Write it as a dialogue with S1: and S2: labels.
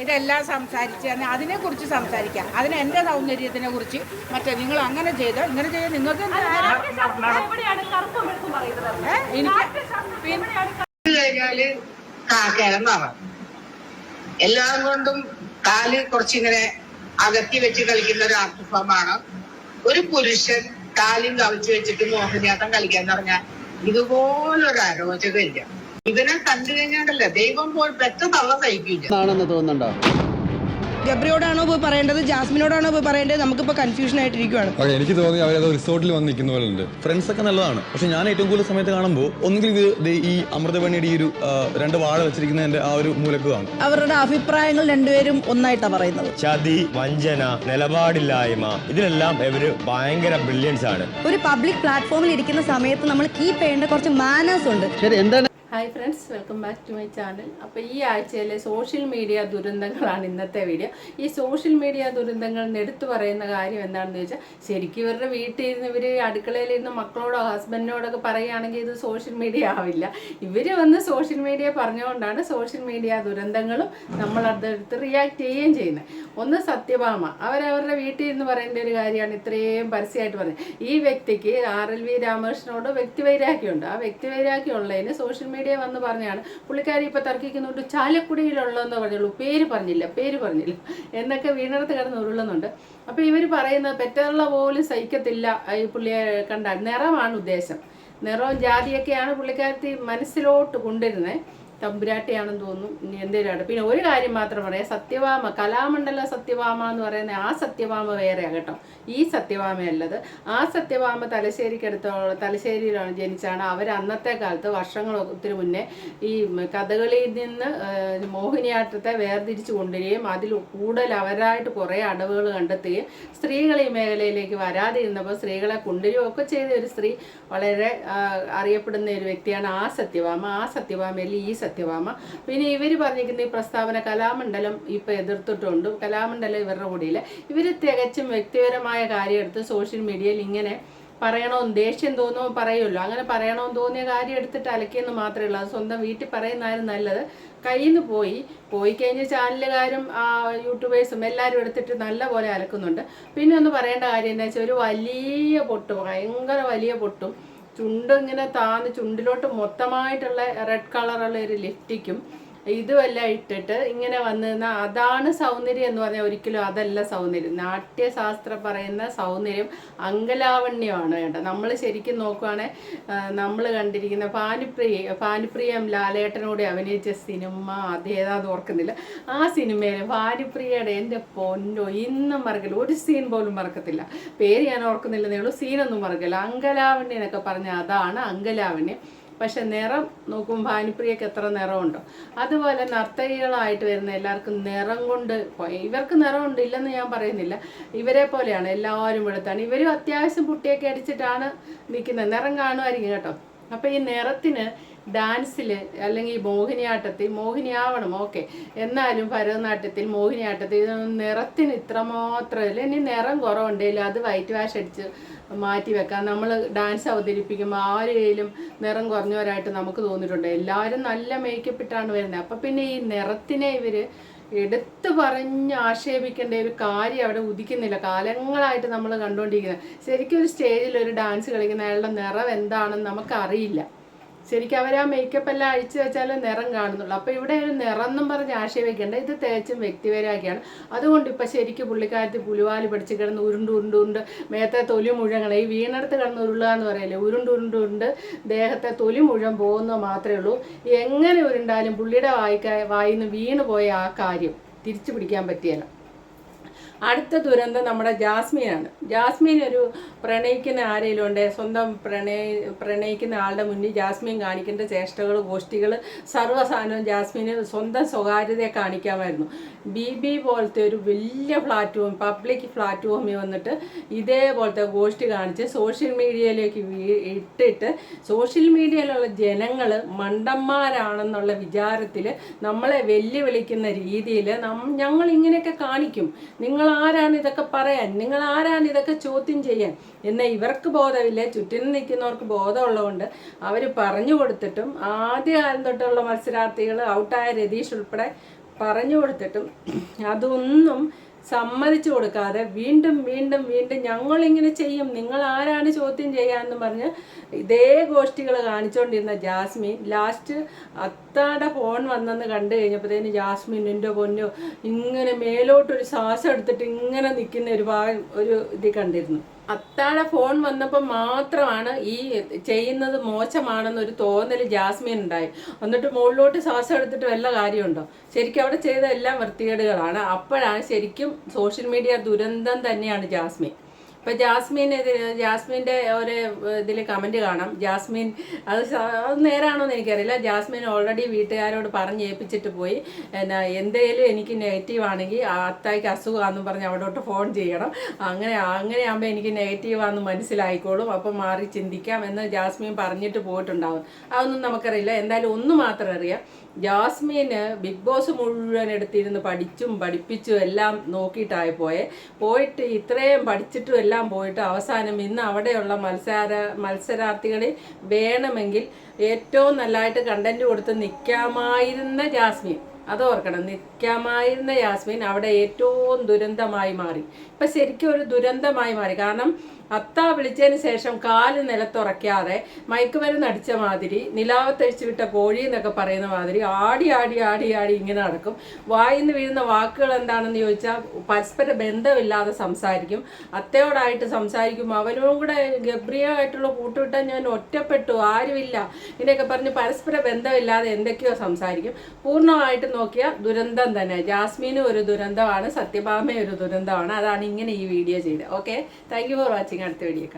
S1: ഇതെല്ലാം സംസാരിച്ച് തന്നെ അതിനെക്കുറിച്ച് സംസാരിക്കാം. അതിന് എന്റെ സൗന്ദര്യത്തിനെ കുറിച്ച് മറ്റേ നിങ്ങൾ അങ്ങനെ ചെയ്തോ ഇങ്ങനെ ചെയ്തോ നിങ്ങൾക്ക്
S2: എല്ലാം കൊണ്ടും കാൽ കുറച്ചിങ്ങനെ അകത്തി വെച്ച് കളിക്കുന്ന ഒരു ആർട്ട് ഫോമാണ് ഒരു പുരുഷൻ കാലും കവിച്ച് വെച്ചിട്ട് മോഹിനിയാട്ടം കളിക്കാന്ന് പറഞ്ഞാൽ ഇതുപോലൊരു അരോചകമില്ല. ഇതിനെ കണ്ടു കഴിഞ്ഞാണ്ടല്ലേ ദൈവം പോയി പെറ്റ തള്ള സഹിക്കില്ല
S3: ആണെന്ന് തോന്നുന്നുണ്ടോ?
S4: ഗബ്രിയോടാണോ പോയി പറയേണ്ടത്? ജാസ്മിനോടാണോ പോയി പറയേണ്ടത്? നമുക്കിപ്പോ കൺഫ്യൂഷൻ ആയിട്ടിരിക്കുവാണ്
S5: ഓക്കെ എനിക്ക് തോന്നി അവരത് റിസോർട്ടിൽ വന്നിരിക്കുന്ന പോലെ ഉണ്ട്. ഫ്രണ്ട്സ് ഒക്കെ നല്ലതാണ്. പക്ഷെ ഞാൻ ഏറ്റവും കൂടുതൽ സമയത്ത് കാണുമ്പോൾ ഒന്നുകിൽ ഇത് ദേ ഈ അമൃതപണിയുടെ ഈ ഒരു ആ, രണ്ട് വാഴ വെച്ചിരിക്കുന്നതിന്റെ ആ ഒരു മൂലക്ക് കാണും.
S4: അവരുടെ അഭിപ്രായങ്ങൾ രണ്ടുപേരും ഒന്നായിട്ടാണ് പറയുന്നത്.
S6: ചതി വഞ്ചന നിലപാടില്ലായ്മ ഇതിലെല്ലാം ഇവർ ഭയങ്കര ബ്രില്യൻസ് ആണ്.
S7: ഒരു പബ്ലിക് പ്ലാറ്റ്ഫോമിൽ ഇരിക്കുന്ന സമയത്ത് നമ്മൾ കീപ്പ് ചെയ്യേണ്ട കുറച്ച് മാനേഴ്സ് ഉണ്ട്.
S3: ശരി എന്താണ്
S8: hi friends welcome back to my channel അപ്പോൾ ഈ ആഴ്ചയിലെ സോഷ്യൽ മീഡിയ ദുരന്തങ്ങളാണ് ഇന്നത്തെ വീഡിയോ ഈ സോഷ്യൽ മീഡിയ ദുരന്തങ്ങൾ എടുത്തു പറയുന്ന കാര്യം എന്താണെന്ന് വെച്ചാൽ ശരിക്കും ഇവരുടെ വീട്ടിൽ ഇരുന്ന് ഇവർ അടുക്കളയിലിരുന്ന് മക്കളോടോ ഹസ്ബൻഡിനോടൊക്കെ പറയുകയാണെങ്കിൽ ഇത് സോഷ്യൽ മീഡിയ ആവില്ല. ഇവർ വന്ന് സോഷ്യൽ മീഡിയ പറഞ്ഞുകൊണ്ടാണ് സോഷ്യൽ മീഡിയ ദുരന്തങ്ങളും നമ്മൾ അതെടുത്ത് റിയാക്ട് ചെയ്യുകയും ചെയ്യുന്നത്. ഒന്ന് സത്യഭാമ. അവരവരുടെ വീട്ടിൽ ഇരുന്ന് പറയേണ്ട ഒരു കാര്യമാണ് ഇത്രയും പരസ്യമായിട്ട് പറഞ്ഞത്. ഈ വ്യക്തിക്ക് ആർ എൽ വി രാമകൃഷ്ണനോട് വ്യക്തിവൈരാഗ്യമുണ്ട് ആ വ്യക്തിവൈരാഗ്യം ഉള്ളതിന് സോഷ്യൽ വന്ന് പറഞ്ഞാണ് പുള്ളിക്കാരി ഇപ്പോൾ തർക്കിക്കുന്നുണ്ട് ചാലക്കുടിയിലുള്ളതെന്ന് പറഞ്ഞുള്ളൂ. പേര് പറഞ്ഞില്ല പേര് പറഞ്ഞില്ല. എന്നൊക്കെ വീണടത്ത് കിടന്ന് ഉരുളുന്നുണ്ട്. അപ്പോൾ ഇവർ പറയുന്നത് പെറ്റുള്ള പോലും സഹിക്കത്തില്ല ഈ പുള്ളിയെ കണ്ടാൽ. നിറമാണ് ഉദ്ദേശം. നിറവും ജാതിയൊക്കെയാണ് പുള്ളിക്കാരത്തി മനസ്സിലോട്ട് കൊണ്ടിരുന്നത് തമ്പുരാട്ടിയാണെന്ന് തോന്നുന്നു ഇനി എന്തേലും ആണ് പിന്നെ ഒരു കാര്യം മാത്രം പറയാം. സത്യവാമ കലാമണ്ഡല സത്യവാമ എന്ന് പറയുന്ന ആ സത്യവാമ വേറെയാണ് കേട്ടോ. ഈ സത്യഭാമയല്ലത് ആ സത്യഭാമ തലശ്ശേരിക്കടുത്തോളം തലശ്ശേരിയിലാണ് ജനിച്ചാണ്. അവർ അന്നത്തെ കാലത്ത് വർഷങ്ങൾ ഒത്തിരി മുന്നേ ഈ കഥകളിയിൽ നിന്ന് മോഹിനിയാട്ടത്തെ വേർതിരിച്ചു കൊണ്ടുവരികയും അതിൽ കൂടുതൽ അവരായിട്ട് കുറേ അടവുകൾ കണ്ടെത്തുകയും സ്ത്രീകൾ ഈ മേഖലയിലേക്ക് വരാതിരുന്നപ്പോൾ സ്ത്രീകളെ കൊണ്ടുവരികയും ഒക്കെ ചെയ്ത ഒരു സ്ത്രീ വളരെ അറിയപ്പെടുന്ന ഒരു വ്യക്തിയാണ് ആ സത്യവാമ. ആ സത്യവാമയിൽ ഈ സത്യഭാമ. പിന്നെ ഇവർ പറഞ്ഞിരിക്കുന്ന ഈ പ്രസ്താവന കലാമണ്ഡലം ഇപ്പം എതിർത്തിട്ടുണ്ട്. കലാമണ്ഡലം ഇവരുടെ കൂടിയിൽ ഇവർ തികച്ചും വ്യക്തിപരമായ കാര്യം എടുത്ത് സോഷ്യൽ മീഡിയയിൽ ഇങ്ങനെ പറയണമെന്ന് ദേഷ്യം തോന്നുമ്പോൾ പറയുമല്ലോ. അങ്ങനെ പറയണമെന്ന് തോന്നിയ കാര്യം എടുത്തിട്ട് അലക്കിയെന്ന് മാത്രമേ ഉള്ളൂ അത് സ്വന്തം വീട്ടിൽ പറയുന്നതായിരുന്നു നല്ലത്. കയ്യിൽ നിന്ന് പോയി. പോയി കഴിഞ്ഞ് ചാനലുകാരും യൂട്യൂബേഴ്സും എല്ലാവരും എടുത്തിട്ട് നല്ല പോലെ അലക്കുന്നുണ്ട്. പിന്നെ ഒന്ന് പറയേണ്ട കാര്യം എന്താ വെച്ചാൽ ഒരു വലിയ പൊട്ട് ഭയങ്കര വലിയ പൊട്ടും. ചുണ്ട് ഇങ്ങനെ താന്ന് ചുണ്ടിലോട്ട് മൊത്തമായിട്ടുള്ള റെഡ് കളറുള്ള ഒരു ലിഫ്റ്റിക്കും ഇതുമെല്ലാം ഇട്ടിട്ട് ഇങ്ങനെ വന്ന് നിന്നാൽ അതാണ് സൗന്ദര്യം എന്ന് പറഞ്ഞാൽ ഒരിക്കലും അതല്ല സൗന്ദര്യം. നാട്യശാസ്ത്രം പറയുന്ന സൗന്ദര്യം അങ്കലാവണ്യമാണ് കേട്ടോ. നമ്മൾ ശരിക്കും നോക്കുവാണെങ്കിൽ നമ്മൾ കണ്ടിരിക്കുന്ന ഭാനുപ്രിയ ഭാനുപ്രിയം ലാലേട്ടനോട് അഭിനയിച്ച സിനിമ അതേതാന്ന് ഓർക്കുന്നില്ല. ആ സിനിമയിൽ ഭാനുപ്രിയയുടെ എന്റെ പൊന്നോ ഇന്നും മറക്കില്ല ഒരു സീൻ പോലും മറക്കത്തില്ല. പേര് ഞാൻ ഓർക്കുന്നില്ലെന്നേ ഉള്ളൂ സീനൊന്നും മറക്കില്ല അങ്കലാവണ്യം എന്നൊക്കെ പറഞ്ഞാൽ അതാണ് അങ്കലാവണ്യം. പക്ഷെ നിറം നോക്കും ഭാനുപ്രിയക്ക് എത്ര നിറമുണ്ടോ. അതുപോലെ നർത്തകികളായിട്ട് വരുന്ന എല്ലാവർക്കും നിറം കൊണ്ട് ഇവർക്ക് നിറമുണ്ട് ഇല്ലെന്ന് ഞാൻ പറയുന്നില്ല. ഇവരെ പോലെയാണ് എല്ലാവരും വെളുത്താണ്. ഇവരും അത്യാവശ്യം പുട്ടിയൊക്കെ അടിച്ചിട്ടാണ് നിൽക്കുന്നത്. നിറം കാണുമായിരിക്കും കേട്ടോ. അപ്പോൾ ഈ നിറത്തിന് ഡാൻസിൽ അല്ലെങ്കിൽ മോഹിനിയാട്ടത്തിൽ മോഹിനിയാവണം ഓക്കെ. എന്നാലും ഭരതനാട്യത്തിൽ മോഹിനിയാട്ടത്തിൽ നിറത്തിന് ഇത്രമാത്രം ഇല്ല ഇനി നിറം കുറവുണ്ടെങ്കിൽ അത് വൈറ്റ് വാഷ് അടിച്ച് മാറ്റി വെക്കാം. നമ്മൾ ഡാൻസ് അവതരിപ്പിക്കുമ്പോൾ ആരെയും നിറം കുറഞ്ഞവരായിട്ട് നമുക്ക് തോന്നിയിട്ടുണ്ട്. എല്ലാവരും നല്ല മേക്കപ്പ് ഇട്ടാണ് വരുന്നത്. അപ്പം പിന്നെ ഈ നിറത്തിനെ ഇവർ എടുത്തു പറഞ്ഞ് ആക്ഷേപിക്കേണ്ട ഒരു കാര്യം അവിടെ ഉദിക്കുന്നില്ല. കാലങ്ങളായിട്ട് നമ്മൾ കണ്ടുകൊണ്ടിരിക്കുന്നത് ശരിക്കും ഒരു സ്റ്റേജിൽ ഒരു ഡാൻസ് കളിക്കുന്ന അയാളുടെ നിറം എന്താണെന്ന് നമുക്കറിയില്ല. ശരിക്കും അവർ ആ മേക്കപ്പ് എല്ലാം അഴിച്ചു വെച്ചാലേ നിറം കാണുന്നുള്ളൂ. അപ്പോൾ ഇവിടെ ഒരു നിറം എന്നും പറഞ്ഞ് വെക്കേണ്ട. ഇത് തേച്ചും വ്യക്തിപരമാക്കിയാണ്. അതുകൊണ്ട് ഇപ്പം ശരിക്കും പുള്ളിക്കാലത്ത് പുലിവാൽ പിടിച്ച് കിടന്ന് ഉരുണ്ട് ഉരുണ്ട് ഉരുണ്ട് മേത്തെ തൊലി മുഴുവൻ ഈ വീണെടുത്ത് കിടന്ന് ഉരുളുക എന്ന് പറയല്ലേ? ഉരുണ്ട് ഉരുണ്ട് ഉരുണ്ട് ദേഹത്തെ തൊലി മുഴുവൻ പോകുന്നത് മാത്രമേ ഉള്ളൂ. എങ്ങനെ ഉരുണ്ടാലും പുള്ളിയുടെ വായിക്കാ വായിന്ന് വീണ് പോയ ആ കാര്യം തിരിച്ചു പിടിക്കാൻ പറ്റിയല്ല. അടുത്ത ദുരന്തം നമ്മുടെ ജാസ്മിനാണ്. ജാസ്മിൻ ഒരു പ്രണയിക്കുന്ന ആരെങ്കിലും ഉണ്ട്? സ്വന്തം പ്രണയ പ്രണയിക്കുന്ന ആളുടെ മുന്നിൽ ജാസ്മിൻ കാണിക്കേണ്ട ചേഷ്ടകൾ ഗോഷ്ഠികൾ സർവസാധനവും ജാസ്മിന് സ്വന്തം സ്വകാര്യതയെ കാണിക്കാമായിരുന്നു. ബി ബി പോലത്തെ ഒരു വലിയ പ്ലാറ്റ്ഫോം പബ്ലിക് പ്ലാറ്റ്ഫോമിൽ വന്നിട്ട് ഇതേപോലത്തെ ഗോഷ്ഠി കാണിച്ച് സോഷ്യൽ മീഡിയയിലേക്ക് ഇട്ടിട്ട് സോഷ്യൽ മീഡിയയിലുള്ള ജനങ്ങൾ മണ്ടന്മാരാണെന്നുള്ള വിചാരത്തിൽ നമ്മളെ വെല്ലുവിളിക്കുന്ന രീതിയിൽ ഞങ്ങൾ ഇങ്ങനെയൊക്കെ കാണിക്കും. നിങ്ങൾ ആരാണ് ഇതൊക്കെ പറയാൻ? നിങ്ങൾ ആരാണ് ഇതൊക്കെ ചോദ്യം ചെയ്യാൻ? എന്നാൽ ഇവർക്ക് ബോധമില്ല ചുറ്റിനും നിൽക്കുന്നവർക്ക് ബോധമുള്ളതുകൊണ്ട് അവർ പറഞ്ഞു കൊടുത്തിട്ടും ആദ്യ കാലം തൊട്ടുള്ള മത്സരാർത്ഥികൾ ഔട്ടായ രതീഷ് ഉൾപ്പെടെ പറഞ്ഞു കൊടുത്തിട്ടും അതൊന്നും സമ്മതിച്ചു കൊടുക്കാതെ വീണ്ടും വീണ്ടും വീണ്ടും ഞങ്ങളിങ്ങനെ ചെയ്യും. നിങ്ങൾ ആരാണ് ചോദ്യം ചെയ്യാന്ന് പറഞ്ഞ് ഇതേ ഗോഷ്ഠികൾ കാണിച്ചുകൊണ്ടിരുന്ന ജാസ്മിൻ ലാസ്റ്റ് അത്താടെ ഫോൺ വന്നെന്ന് കണ്ടു കഴിഞ്ഞപ്പോഴത്തേന് ജാസ്മിൻ എന്റെ പൊന്നു ഇങ്ങനെ മേലോട്ടൊരു ശ്വാസം എടുത്തിട്ട് ഇങ്ങനെ നിൽക്കുന്ന ഒരു ഭാഗം ഒരു ഇത് കണ്ടിരുന്നു. അത്താടെ ഫോൺ വന്നപ്പോൾ മാത്രമാണ് ഈ ചെയ്യുന്നത് മോശമാണെന്നൊരു തോന്നൽ ജാസ്മിൻ ഉണ്ടായി. എന്നിട്ട് മുകളിലോട്ട് ശ്വാസം എടുത്തിട്ട് വല്ല കാര്യമുണ്ടോ? ശരിക്കും അവിടെ ചെയ്ത എല്ലാം വൃത്തികേടുകളാണ്. അപ്പോഴാണ് ശരിക്കും സോഷ്യൽ മീഡിയ ദുരന്തം തന്നെയാണ് ജാസ്മിൻ. ഇപ്പം ജാസ്മിൻ ജാസ്മിന്റെ ഒരു ഇതിൽ കമന്റ് കാണാം. ജാസ്മിൻ അത് നേരാണോ എന്ന് എനിക്കറിയില്ല. ജാസ്മിൻ ഓൾറെഡി വീട്ടുകാരോട് പറഞ്ഞ് ഏൽപ്പിച്ചിട്ട് പോയി. എന്നാ എന്തേലും എനിക്ക് നെഗറ്റീവ് ആണെങ്കിൽ അത്തായിക്ക് അസുഖമാണെന്നും പറഞ്ഞ് അവിടോട്ട് ഫോൺ ചെയ്യണം. അങ്ങനെ അങ്ങനെ ആകുമ്പോൾ എനിക്ക് നെഗറ്റീവ് ആണെന്ന് മനസ്സിലായിക്കോളും. അപ്പം മാറി ചിന്തിക്കാം എന്ന് ജാസ്മിൻ പറഞ്ഞിട്ട് പോയിട്ടുണ്ടാവും. അതൊന്നും നമുക്കറിയില്ല. എന്തായാലും ഒന്ന് മാത്രം അറിയാം. ജാസ്മിന് ബിഗ് ബോസ് മുഴുവൻ എടുത്തിരുന്ന് പഠിച്ചും പഠിപ്പിച്ചും എല്ലാം നോക്കിയിട്ടായി പോയെ. പോയിട്ട് ഇത്രയും പഠിച്ചിട്ടും എല്ലാം പോയിട്ട് അവസാനം ഇന്ന് അവിടെയുള്ള മത്സര മത്സരാർത്ഥികളിൽ വേണമെങ്കിൽ ഏറ്റവും നല്ലതായിട്ട് കണ്ടന്റ് കൊടുത്ത് നിൽക്കാമായിരുന്ന ജാസ്മിൻ. അത് ഓർക്കണം നിൽക്കാമായിരുന്ന യാസ്മിൻ അവിടെ ഏറ്റവും ദുരന്തമായി മാറി. ഇപ്പം ശരിക്കും ഒരു ദുരന്തമായി മാറി. കാരണം അത്ത വിളിച്ചതിന് ശേഷം കാൽ നിലത്തുറയ്ക്കാതെ മയക്കുമരുന്ന് അടിച്ച മാതിരി നിലാവത്തഴിച്ചു വിട്ട കോഴി എന്നൊക്കെ പറയുന്ന മാതിരി ആടി ആടി ആടി ആടി ഇങ്ങനെ നടക്കും. വായിന്ന് വീഴുന്ന വാക്കുകൾ എന്താണെന്ന് ചോദിച്ചാൽ പരസ്പര ബന്ധമില്ലാതെ സംസാരിക്കും. അത്തയോടായിട്ട് സംസാരിക്കും. അവരോടും കൂടെ ഗബ്രിയായിട്ടുള്ള കൂട്ടുവിട്ടാൽ ഞാൻ ഒറ്റപ്പെട്ടു. ആരുമില്ല. ഇങ്ങനെയൊക്കെ പറഞ്ഞ് പരസ്പര ബന്ധമില്ലാതെ എന്തൊക്കെയോ സംസാരിക്കും. പൂർണമായിട്ട് നോക്കിയാൽ ദുരന്തം തന്നെ. ജാസ്മീനും ഒരു ദുരന്തമാണ് സത്യഭാമയും ഒരു ദുരന്തമാണ്. അതാണ് ഇങ്ങനെ ഈ വീഡിയോ ചെയ്തത്. ഓക്കെ താങ്ക് ഫോർ വാച്ചിങ് അടുത്ത വീഡിയോ